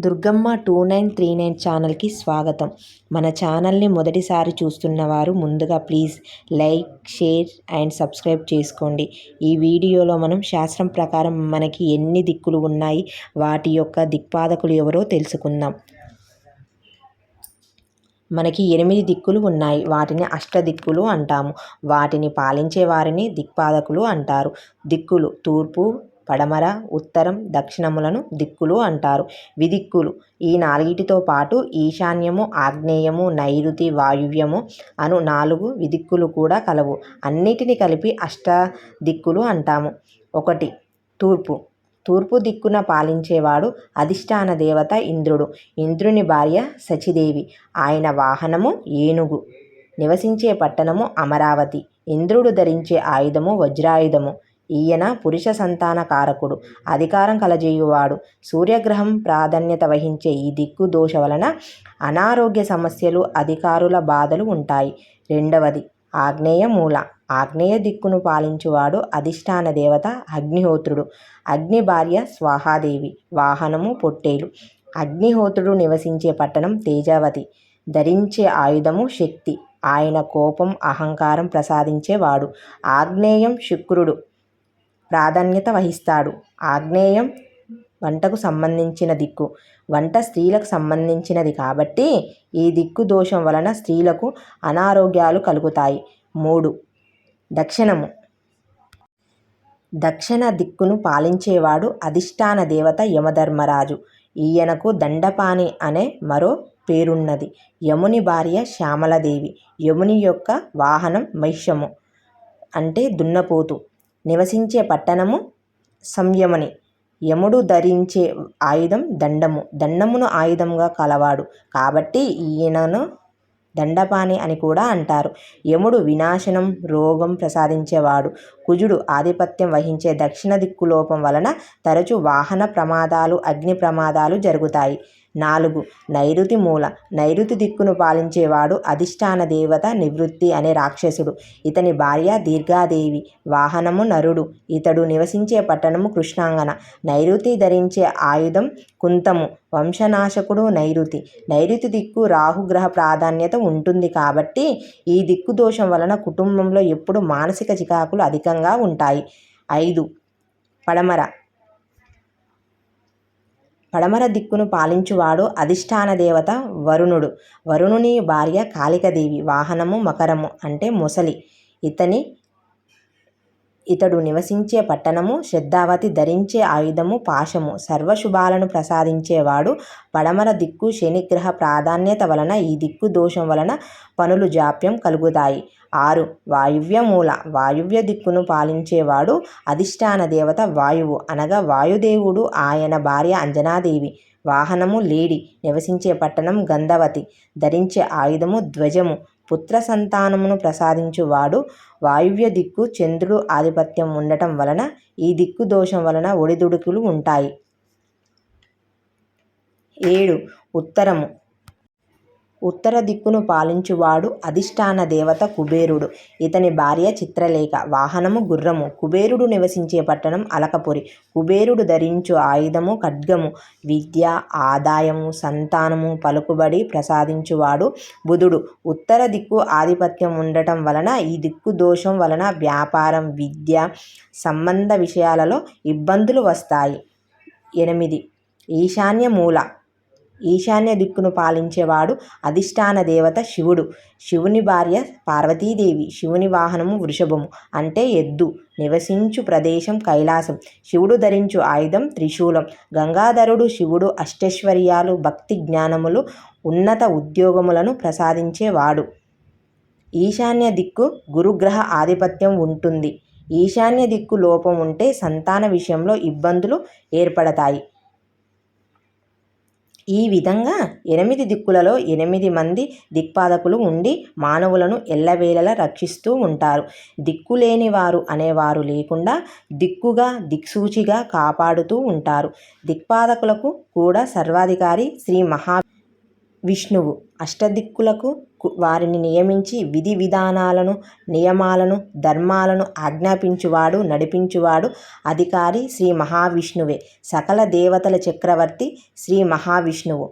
Durgamma two nine three nine ఛానల్కి స్వాగతం. మన ఛానల్ని మొదటిసారి చూస్తున్న వారు ముందుగా please like share and subscribe చేసుకోండి. ఈ వీడియోలో మనం శాస్త్రం ప్రకారం మనకి ఎన్ని దిక్కులు ఉన్నాయి వాటి యొక్క దిక్పాదకులు ఎవరో తెలుసుకుందాం. మనకి ఎనిమిది దిక్కులు ఉన్నాయి. వాటిని అష్టదిక్కులు అంటాము. వాటిని పాలించే వారిని దిక్పాదకులు అంటారు. దిక్కులు తూర్పు పడమర ఉత్తరం దక్షిణములను దిక్కులు అంటారు. విదిక్కులు. ఈ నాలుగిటితో పాటు ఈశాన్యము ఆగ్నేయము నైరుతి వాయువ్యము అను నాలుగు విదిక్కులు కూడా కలవు. అన్నిటిని కలిపి అష్ట దిక్కులు అంటాము. ఒకటి తూర్పు. తూర్పు దిక్కున పాలించేవాడు అధిష్టాన దేవత ఇంద్రుడు. ఇంద్రుని భార్య సచిదేవి. ఆయన వాహనము ఏనుగు. నివసించే పట్టణము అమరావతి. ఇంద్రుడు ధరించే ఆయుధము వజ్రాయుధము. ఈయన పురుష సంతాన కారకుడు అధికారం కలజేయువాడు. సూర్యగ్రహం ప్రాధాన్యత వహించే ఈ దిక్కు దోష వలన అనారోగ్య సమస్యలు అధికారుల బాధలు ఉంటాయి. రెండవది ఆగ్నేయ మూల. ఆగ్నేయ దిక్కును పాలించువాడు అధిష్టాన దేవత అగ్నిహోత్రుడు. అగ్ని భార్య స్వాహాదేవి వాహనము పొట్టేలు. అగ్నిహోత్రుడు నివసించే పట్టణం తేజావతి. ధరించే ఆయుధము శక్తి. ఆయన కోపం అహంకారం ప్రసాదించేవాడు. ఆగ్నేయం శుక్రుడు. ప్రాధాన్యత వహిస్తాడు. ఆగ్నేయం వంటకు సంబంధించిన దిక్కు. వంట స్త్రీలకు సంబంధించినది కాబట్టి ఈ దిక్కు దోషం వలన స్త్రీలకు అనారోగ్యాలు కలుగుతాయి. మూడు. దక్షిణము. దక్షిణ దిక్కును పాలించేవాడు అధిష్టాన దేవత యమధర్మరాజు. ఈయనకు దండపాణి అనే మరో పేరున్నది. యముని భార్య శ్యామలదేవి. యముని యొక్క వాహనం మహిషము. అంటే దున్నపోతు. నివసించే పట్టణము సంయమని. యముడు ధరించే ఆయుధం దండము. దండమును ఆయుధంగా కలవాడు. కాబట్టి ఈయనను దండపాణి అని కూడా అంటారు. యముడు వినాశనం రోగం ప్రసాదించేవాడు. కుజుడు ఆధిపత్యం వహించే దక్షిణ దిక్కు లోపం వలన తరచు వాహన ప్రమాదాలు అగ్ని ప్రమాదాలు జరుగుతాయి. నాలుగు. నైరుతి మూల. నైరుతి దిక్కును పాలించేవాడు అధిష్టాన దేవత నివృత్తి అనే రాక్షసుడు. ఇతని భార్య దీర్ఘాదేవి. వాహనము నరుడు. ఇతడు నివసించే పట్టణము కృష్ణాంగన. నైరుతి ధరించే ఆయుధం కుంతము. వంశనాశకుడు నైరుతి. నైరుతి దిక్కు రాహుగ్రహ ప్రాధాన్యత ఉంటుంది కాబట్టి ఈ దిక్కు దోషం వలన కుటుంబంలో ఎప్పుడు మానసిక చికాకులు అధికంగా ఉంటాయి. ఐదు. పడమర. పడమర దిక్కును పాలించువాడు అధిష్టాన దేవత వరుణుడు. వరుణుని భార్య కాళికదేవి. వాహనము మకరము అంటే మొసలి. ఇతని ఇతడు నివసించే పట్టణము శ్రద్ధావతి ధరించే ఆయుధము పాశము. సర్వశుభాలను ప్రసాదించేవాడు పడమర దిక్కు శనిగ్రహ ప్రాధాన్యత వలన ఈ దిక్కు దోషం వలన పనులు జాప్యం కలుగుతాయి. ఆరు. వాయువ్య మూల. వాయువ్య దిక్కును పాలించేవాడు అధిష్టాన దేవత వాయువు. అనగా వాయుదేవుడు ఆయన భార్య అంజనాదేవి. వాహనము లేడి. నివసించే పట్టణం గంధవతి. ధరించే ఆయుధము ధ్వజము. పుత్ర సంతానమును ప్రసాదించువాడు వాయువ్య దిక్కు చంద్రుడు ఆధిపత్యం ఉండటం వలన ఈ దిక్కు దోషం వలన ఒడిదుడుకులు ఉంటాయి. ఏడు. ఉత్తరము. ఉత్తర దిక్కును పాలించువాడు అధిష్టాన దేవత కుబేరుడు. ఇతని భార్య చిత్రలేఖ. వాహనము గుర్రము. కుబేరుడు నివసించే పట్టణం అలకపురి. కుబేరుడు ధరించు ఆయుధము ఖడ్గము. విద్య ఆదాయము సంతానము పలుకుబడి ప్రసాదించువాడు బుధుడు. ఉత్తర దిక్కు ఆధిపత్యం ఉండటం వలన ఈ దిక్కు దోషం వలన వ్యాపారం విద్య సంబంధ విషయాలలో ఇబ్బందులు వస్తాయి. ఎనిమిది. ఈశాన్య మూల. ఈశాన్య దిక్కును పాలించేవాడు అధిష్టాన దేవత శివుడు. శివుని భార్య పార్వతీదేవి. శివుని వాహనము వృషభము. అంటే ఎద్దు. నివసించు ప్రదేశం కైలాసం. శివుడు ధరించు ఆయుధం త్రిశూలం. గంగాధరుడు శివుడు అష్టైశ్వర్యాలు భక్తి జ్ఞానములు ఉన్నత ఉద్యోగములను ప్రసాదించేవాడు. ఈశాన్య దిక్కు గురుగ్రహ ఆధిపత్యం ఉంటుంది. ఈశాన్య దిక్కు లోపం ఉంటే సంతాన విషయంలో ఇబ్బందులు ఏర్పడతాయి. ఈ విధంగా ఎనిమిది దిక్కులలో ఎనిమిది మంది దిక్పాదకులు ఉండి మానవులను ఎల్లవేళలా రక్షిస్తూ ఉంటారు. దిక్కులేని వారు అనేవారు లేకుండా దిక్కుగా దిక్సూచిగా కాపాడుతూ ఉంటారు. దిక్పాదకులకు కూడా సర్వాధికారి శ్రీ మహా విష్ణువు అష్టదిక్కులకు కు- వారిని నియమించి విధి విధానాలను నియమాలను ధర్మాలను ఆజ్ఞాపించువాడు నడిపించువాడు అధికారి శ్రీ మహావిష్ణువే. సకల దేవతల చక్రవర్తి శ్రీ మహావిష్ణువు.